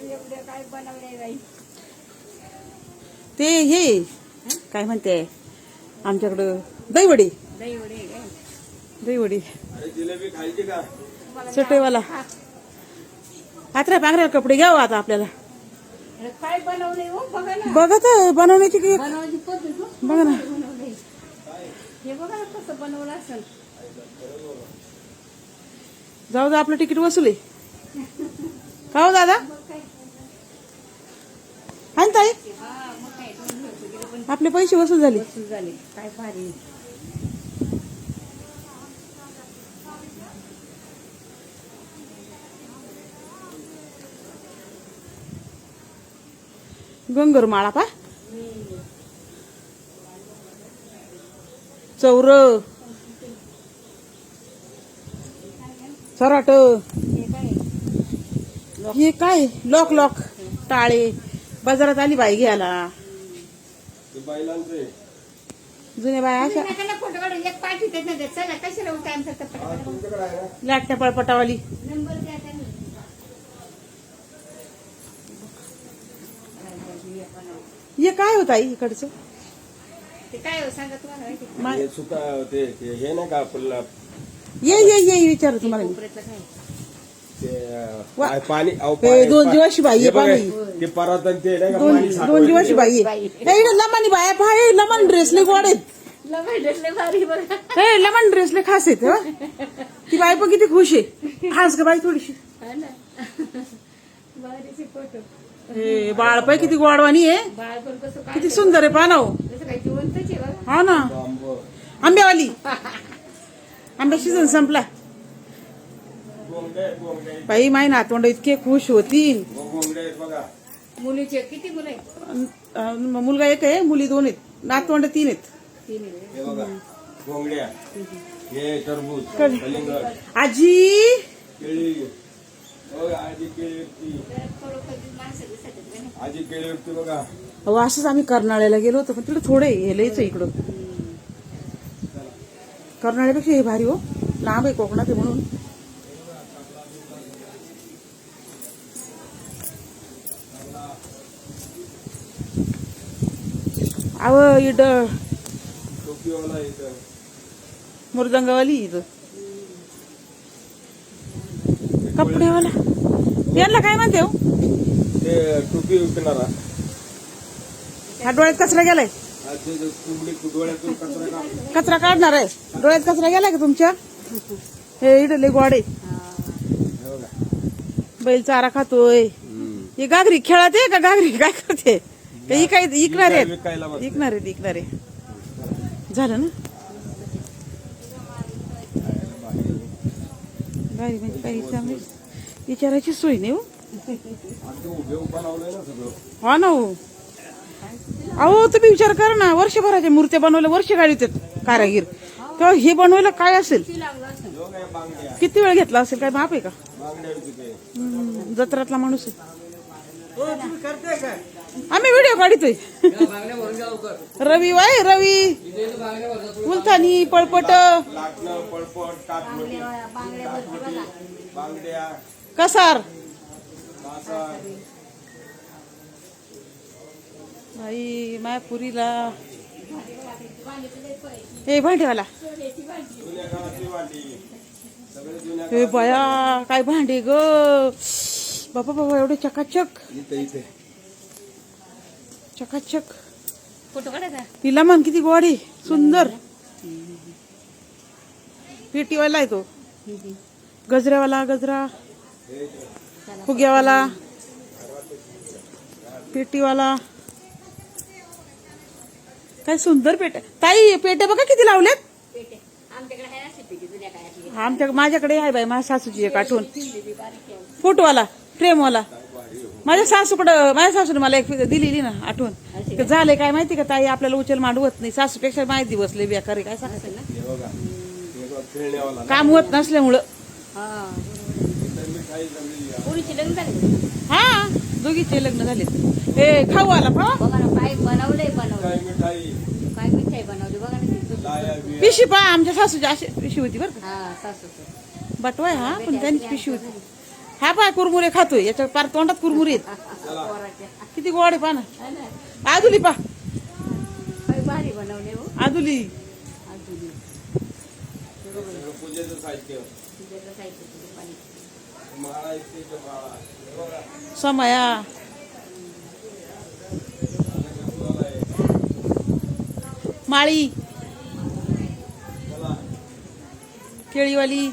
काय बाई? ते हे काय म्हणते? आमच्याकडं दहीवडी. दही वडे काय दहीवडी. अरे जिलेबी खायची का? तुम्हाला चटईवाला. आत्र्या पांघऱ्या कपडे घ्यावं आता आपल्याला. काय बनवलंय हो? बघा तर बनवण्याची हो. बघा ना. हे बघा ना कसं बनवलं असेल. जाऊ दे आपलं तिकीट वसूल. का हो दादा? ना ताई आपले पैसे वसूल झाले. काय भारी. गंगर माळा पा. चौर. सराट. काय? हे काय? Lock lock. टाळे. बाजारात आली बाई घ्यायला. जुन्या बाया अशा. लाटण्या पळपटावाली. नंबर द्या त्यांनी. हे काय होत आई इकडचं? हो हे हे नाही का आपल्याला ये ये ये विचार तुम्हाला ते अं, वा. काय पाणी अहो, हे पाणी- दोन जीवाशी बाई आहे, हे बघा, पाणी. ते परत आणि ते नाही का दोन पाणी दोन साठवायचं. जीवाची बाई आहे. हे इकडं लमानी बाया पाय लमन ड्रेसले गोड आहेत लय भारी बघा हे लमन ड्रेसले खास आहेत हं. ती बाई पण किती खुश आहे हास का बाई थोडीशी हा ना भारीचे फोटो हे किती गोडवाणी आहे बाळ पण कसं काय किती सुंदर आहे पानाव कसं काय जिवंतच आहे बघा हा ना आंबं. आंब्यावाली आंब्या सीझन संपला गोंगडे आहेत, गोंगडे आहेत. बाई माय नातवंड इतके खुश होतील. मुलीचे किती मुलं आहेत? अन- अन मुलगा एक आहे मुली दोन आहेत. नातवंड तीन आहेत. हे हे आजी! केळी. हो, असंच आम्ही कर्नाळ्याला गेलो होतो पण तिकडे थोडे हे लयच आहे इकडं कर्नाळ्यापेक्षा हे भारी हो. लांब आहे कोकणात आहे म्हणून. अव इड मृदंगवाली इथं. कपडेवाला यांना काय म्हणते हो? ते टोपी विकणारा. हा डोळ्यात कचरा गेलाय? कचरा काढ कचरा काढणार आहे. डोळ्यात कचरा गेलाय का तुमच्या? हे इडले गोडे हे बैल चारा खातोय. ही गागरी खेळत का गागरी काय करते? का ही काय इकणार आहेत? विकायला बसले. इकणार आहेत इकणार आहे झालं ना? गाडी म्हणजे काही चांगली. विचारायची सोय नाही हो. उभे ना सगळं हा ना हो. अहो तुम्ही विचार करा ना वर्षभराच्या मूर्त्या बनवल्या वर्ष गाडी कारागीर. तेव्हा हे बनवायला काय असेल? किती लागलं असेल जो काय बांगड्या किती वेळ घेतला असेल? काय माप आहे का? बांगड्या विकते हम्म, जत्रातला माणूस आहे. आम्ही व्हिडिओ काढितोय. रवी वाय रवी. मुलतानी पळपट. कसार. कासार आई मायापुरीला हे भांडेवाला. हे बया काय भांडे ग? बाबा बाबा एवढे चकाचक. इथे इथे. चकाचक. फोटो काढायचा तिला मन किती गोडी सुंदर. पेटीवाला आहे तो. गजऱ्यावाला गजरा. फुग्यावाला. पेटीवाला. काय सुंदर पेट. ताई पेटे बघा किती लावल्यात. पेटे. आमच्याकडे आमच्या माझ्याकडे आहे बाई माझ्या सासूची एक आठवण. फोटोवाला फ्रेमवाला. माझ्या सासूकडं माझ्या सासूने मला एक दिलेली ना आठवण. ते झाले काय माहिती का ताई? आपल्याला उचल मांडवत नाही. सासूपेक्षा माहिती बसले बेकार काय सांगायचं बघा बघा खेळण्यावाला काम होत नसल्यामुळं. हा. हा दोघीचे लग्न झाले हे खाऊ आला खाऊ बघा ना काय बनवलंय बनवलं काय मिठाई? काय मिठाई बनवली? बघा ना ती. लाया बिया पिशी पा आमच्या सासूची अशी पिशी होती बरं का. हा सासूचं. बटवाय हा पण त्यांची पिशी होती. हा पाय कुरमुरे खातोय याच्या पार तोंडात कुरमुरे आहेत. किती गोड आहे पा. ना है. ना? आदुली पा काय भारी बनवले हो आदुली समया. माळी. केळीवाली.